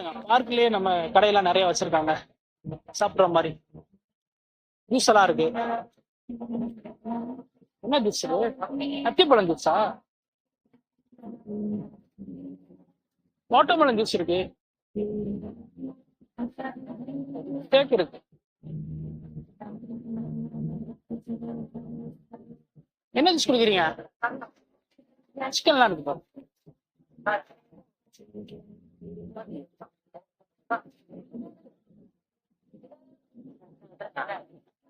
பார்க்லயே நம்ம கடையெல்லாம் நிறைய வச்சிருக்காங்க. சாப்பிடுற மாதிரி. ஜூஸ் எல்லாம் இருக்கு. என்ன ஜூஸ்? அத்திப்பழம் ஜூஸா? வாட்டர்மெலன் ஜூஸ் இருக்கு. தேக்கு இருக்கு. என்ன ஜூஸ் குடிக்கிறீங்க? சிக்கன்லாம் இருக்கு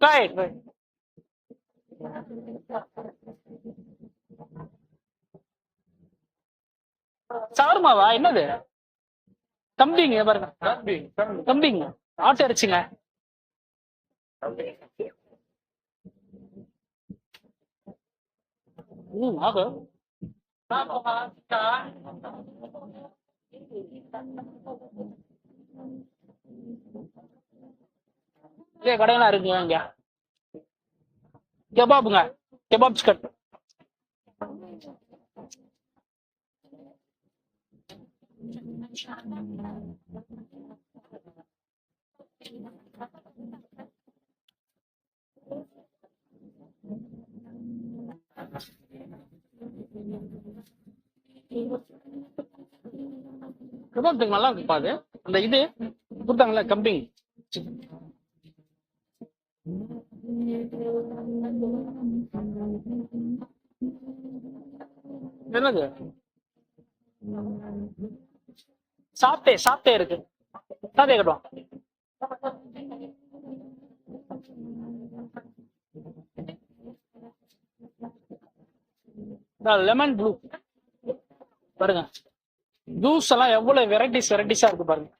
பாரு Right, right. சவர்மாவா என்னது? தம்பிங்க பாருங்க. தம்பிங்க ஆட்டோ இறைச்சிங்க ம் ஆகு இதே கடையெல்லாம் இருக்குங்க இங்க. கெபாபுங்க கெபாப் சிக்கன் கெபாப் நல்லா இருக்குப்பா அது அந்த இது கொடுத்தாங்களே கம்பிங் என்னது? சாப்பிட்டே சாப்பிட்டே இருக்கு. சாப்பிட்டே கட்டுவோம் லெமன் ப்ளூ பாருங்க. ஜூஸ் எல்லாம் எவ்வளவு வெரைட்டிஸ் வெரைட்டிஸா இருக்கு பாருங்க.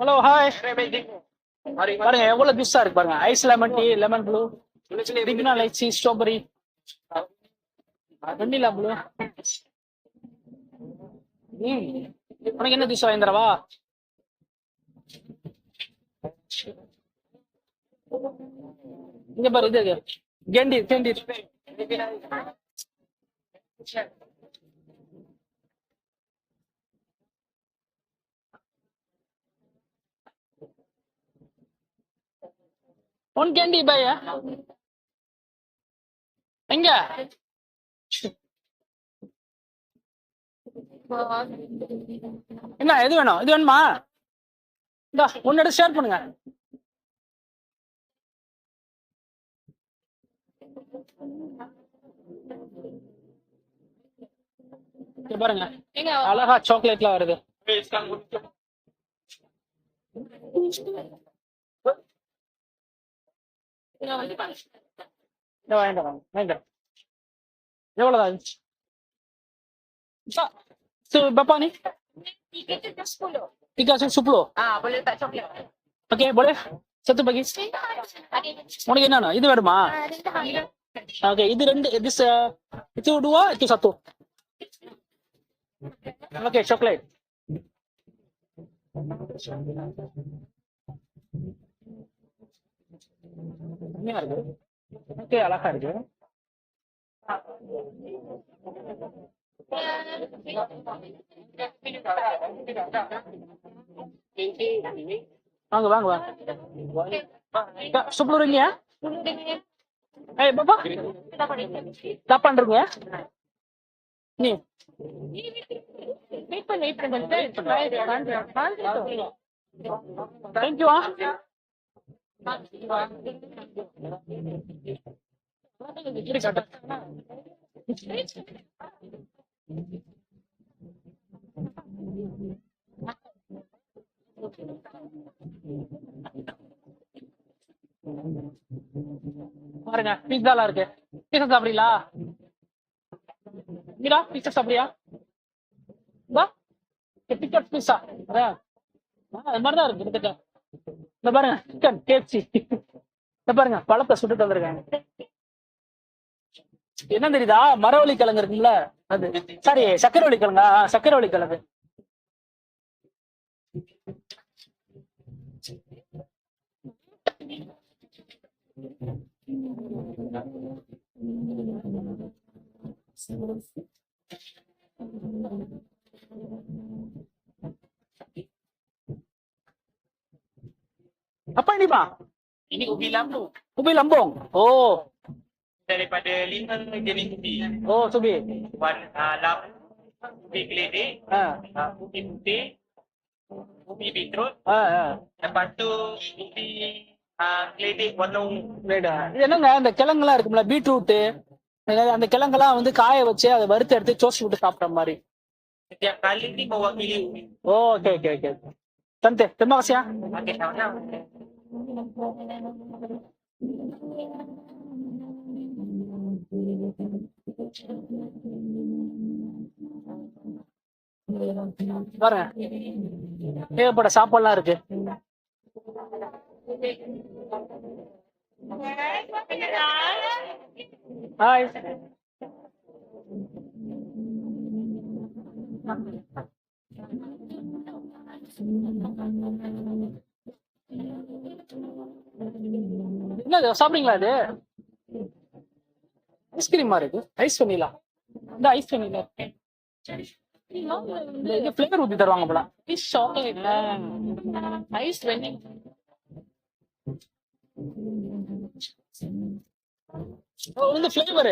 ஹலோ ஹாய் பாருங்க எவ்வளவு ஜூஸா இருக்கு பாருங்க. Ice lemon tea lemon blue Rigna lychee strawberry vanilla blue ம் உனக்கு என்ன ஜூஸ் வாங்கி தரவா இங்க பாரு இது இருக்கு. கேண்டி கேண்டி ஒன் கேண்டி பைய எங்க? என்ன எது வேணும்? இது வேணுமா? இந்தா எடுத்து ஷேர் பண்ணுங்க. பாருங்க. அழகா சாக்லேட்லாம் வருது. இதை வாங்கிட்டு வாங்க வாங்கிட்டு எவ்வளோதான் இருந்துச்சு. Ah, boleh? Satu bagi. Ada உனக்கு என்னண்ணா இது வேணுமா ஓகே இது ரெண்டு இது ச- இது dua itu satu okay chocolate செம்மையா இருக்கு ஓகே அழகா இருக்கு வாங்க வாங்க வாங்க Kak, sepuluh ringgit ya? Eh, Bapak? Delapan ringgit ya? Nih. Wait பண்ணு, wait பண்ணு, கொஞ்சம் நேரம் இருக்கு. Thank you, ah. பாருங்க பீஸாலாம் இருக்கு. பீஸா சாப்பிடுறீங்களா? மீரா பீஸா சாப்பிடுறியா? வா பீஸா அது மாதிரிதான் இருக்கு கிட்டத்தட்ட இந்த பாருங்க சிக்கன் கேப்சி இந்த பாருங்க பழத்தை சுட்டு வந்திருக்காங்க. என்ன தெரியுதா? மரவள்ளி கிழங்கு இருக்குல்ல அது. சாரி சக்கரவள்ளி கிழங்கா? ஆ, சக்கரவள்ளி கிழங்கு. Apa ini bang? Ini ubi lampu. Ubi lambung. Oh, Daripada lima jenis ubi. oh subi. Warna uh, lampu, ubi keledek, Ah, uh, ubi putih, ubi beetroot. ah, ah. Lepas tu ubi uh, keledek warna ungu. என்னங்க அந்த கிழங்குலாம் இருக்கும்ல beetroot அந்த கிழங்கெல்லாம் வந்து காய வச்சு அதை வறுத்து எடுத்து சோசி விட்டு சாப்பிட்ற மாதிரி ubi. ஓகே ஓகே ஓகே தந்தே terima kasih ya Okey, sama-sama. பாருங்க ஏகப்பட்ட சாப்பாடுலாம் இருக்கு ஹாய் என்ன சாப்பிடுங்களா இது? ஐஸ்கிரீமா இருக்கு ஐஸ் வெண்ணிலா இந்த ஐஸ் வெண்ணிலா இந்த இது ஃபிளேவர் ஊத்தி தருவாங்க போல. Ice chocolate ice vending. ஓ, இந்த ஃபிளேவர்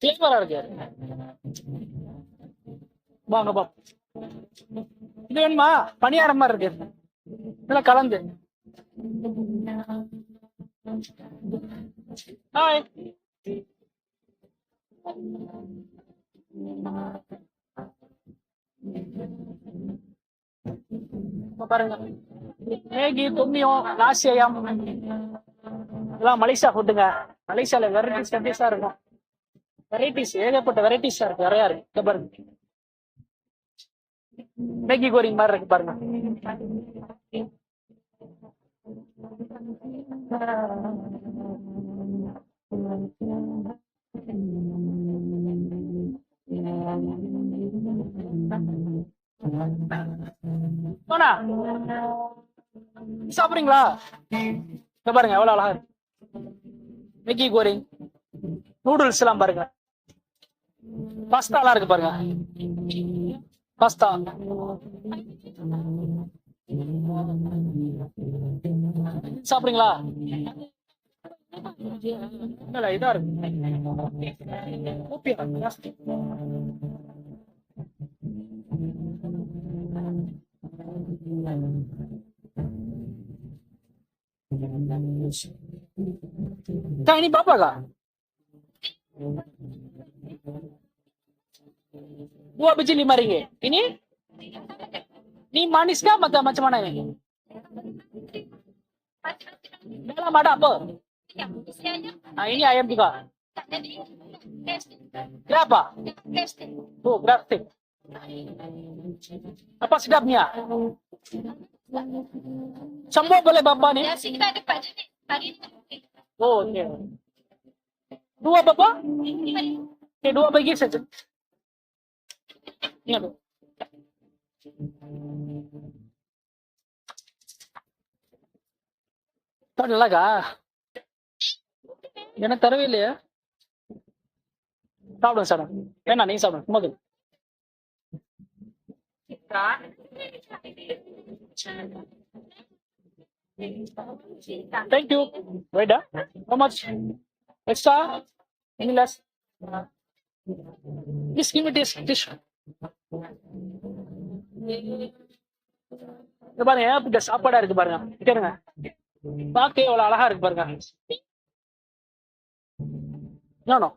ஃபிளேவரா இருக்கு. வாங்க பா. இது வேணுமா? பணியாரம் மாதிரி இருக்கு. இல்ல கலந்து. ஹாய் பாருங்க. மேகி தும்மியம் லாசியம் இதெல்லாம் மலேசியா ஃபுட்டுங்க மலேசியால வெரைட்டிஸ் வெரைட்டிஸா இருக்கும். வெரைட்டிஸ் ஏகப்பட்ட வெரைட்டிஸா இருக்கு. நிறையா இருக்கு. இங்க பாருங்க. மேகி கோரிங் மாதிரி இருக்கு பாருங்க போனா சாப்பிடுறீங்களா? இங்க பாருங்க எவ்வளவு அழகா இருக்கு. மேகி கோரிங் நூடுல்ஸ் எல்லாம் பாருங்க. பாஸ்தா எல்லாம் இருக்கு பாருங்க. பாஸ்தா சாப்பிடுறீங்களா இல்ல இதா இருக்கு ஓபியா ஜாஸ்தி. Kak, ini bapak kak? Dua biji lima ringgit. Ini? Ini manis kah atau macam mana ini? Dalam ada apa? Nah, ini ayam juga. Berapa? Oh, gratis. Apa sedapnya? Semua boleh bapak nih? Oh, oke. Dua bapak? Oke, dua bagi saja. Ingat. tuh. தரலக்கா எனக்கு தரவே இல்லையா சாப்பிடுங்க சாப்பிடுங்க வேணா நீங்க சாப்பிடுங்க சும்மா இரு. Thank you. Wait, uh, how much? Extra? Any less? Please give me this dish. இங்க பாருங்க ஏகப்பட்ட சாப்பாடா இருக்கு பாருங்க. கேளுங்க பார்க்க எவ்வளவு அழகா இருக்கு பாருங்க. நானோ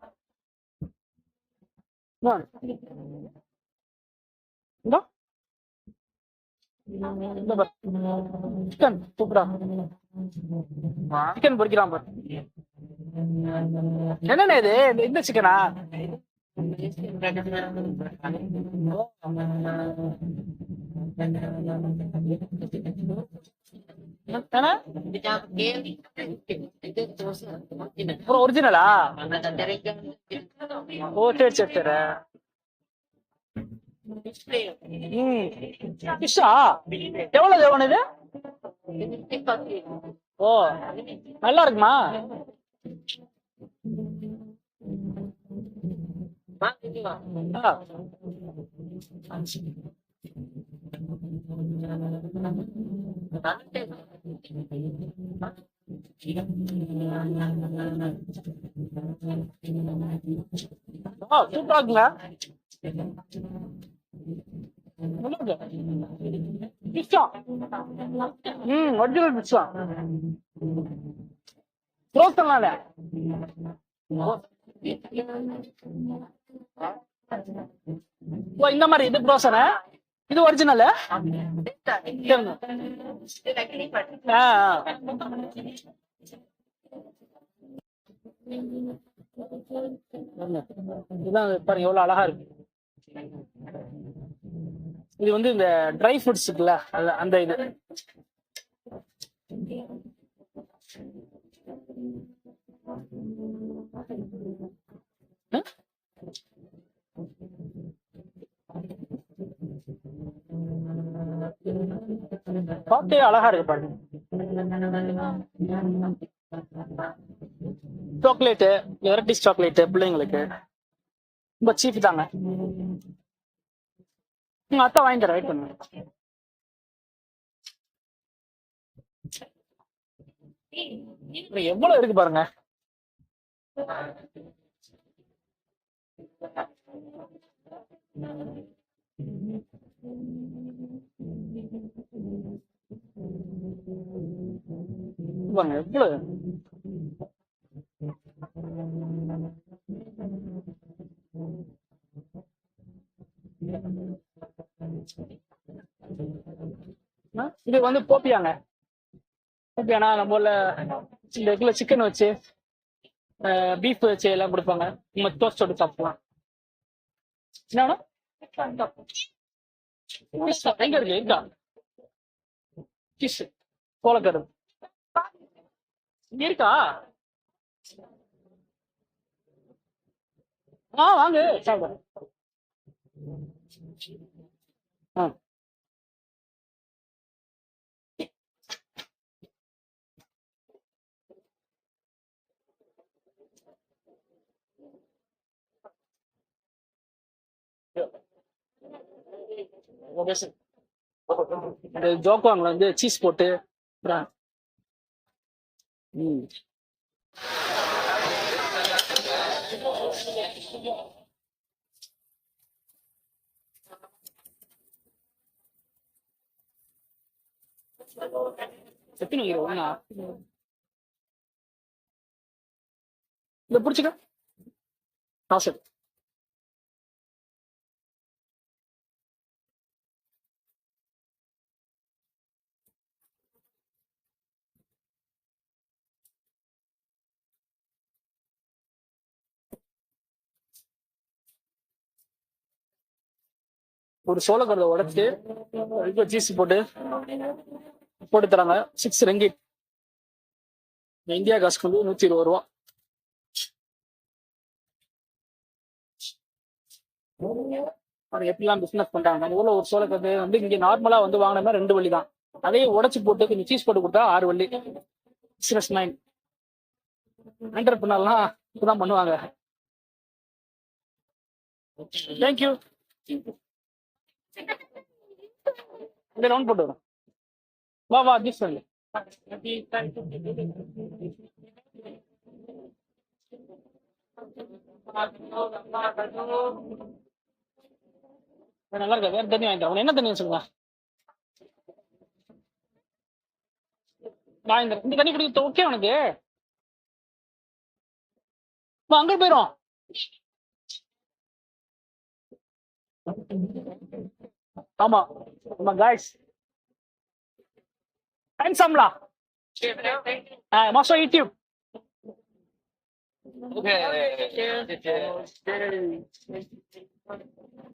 சிக்கன் சூப்பரா சிக்கன் பொரிக்கிறான் பாரு. என்னண்ணே இது? இந்த- இந்த சிக்கனா அப்புறம் ஒரிஜினலா ஓ சரி சரி சரி. ஃபிஷ்ஷா எவ்வளவு எவ்வளவு இது? ஓ நல்லா இருக்குமா? ஆ. ஆ ம் ஒரிஜினல் இப்போ இந்த மாதிரி இது ப்ரோசன இது ஒரிஜினல் இதுதான் பாருங்க எவ்வளவு அழகா இருக்கு. இது வந்து இந்த ட்ரை ஃப்ரூட்ஸ் இருக்குல்ல அந்த இது. பார்க்கவே அழகா இருக்கு பாருங்க. சாக்லேட்டு வெரைட்டிஸ் சாக்லேட்டு பிள்ளைங்களுக்கு. ரொம்ப சீப் தாங்க. உங்க அத்தை வாங்கி தரேன் வெயிட் பண்ணுங்க. எவ்வளவு இருக்கு பாருங்க பாருங்க. எவ்வளவு இது வந்து போப்பியாங்க போப்பியானா நம்ம ஊர்ல இந்த இதுல சிக்கன் வச்சு பீஃப் வச்சு எல்லாம் கொடுப்பாங்க நம்ம டோஸ்ட் போட்டு சாப்பிடலாம் என்னன்னா எங்க இருக்கு இருக்கா கிஷ் கோலக்கரு. இங்க இருக்கா? ஆ வாங்க சாப்பிட ஆ. இந்த ஜோக்குவாங்கள வந்து சீஸ் போட்டு அப்புறம் ம். எத்தனை வைக்கிற ஒண்ணா இதை பிடிச்சிக்க. காசு ஒரு சோளக்கருதை உடைச்சு இப்போ சீஸ் போட்டு போட்டு தராங்க. சிக்ஸ் ரெங்கிட் இந்தியா காசுக்கு வந்து நூத்தி இருபது ரூபா. அவங்க எப்படிலாம் பிசினஸ் பண்றாங்க? நம்ம ஊர்ல ஒரு சோளக்கருது வந்து இங்க நார்மலா வந்து வாங்கினோம்னா ரெண்டு வள்ளி தான். அதையும் உடச்சு போட்டு கொஞ்சம் சீஸ் போட்டு கொடுத்தா ஆறு வள்ளி. பிசினஸ் மைண்ட் என்டர்பிரினர்லாம் இப்பதான் பண்ணுவாங்க. தேங்க்யூ இந்த ரவுண்ட் போட்டு வரும் வா வா அட்ஜஸ்ட் வந்து நல்லா இருக்கா? வேற தண்ணி வாங்கிட்டேன் உனக்கு என்ன தண்ணி சொல்லுங்க நான் இந்த இந்த தண்ணி குடிக்க ஓகே உனக்கு? வா, அங்க போயிரும். ஆமா ஆமா காய்ஸ் ஹேண்ட்ஸம்லா மாஸ்டர் யூடியூப் Okay.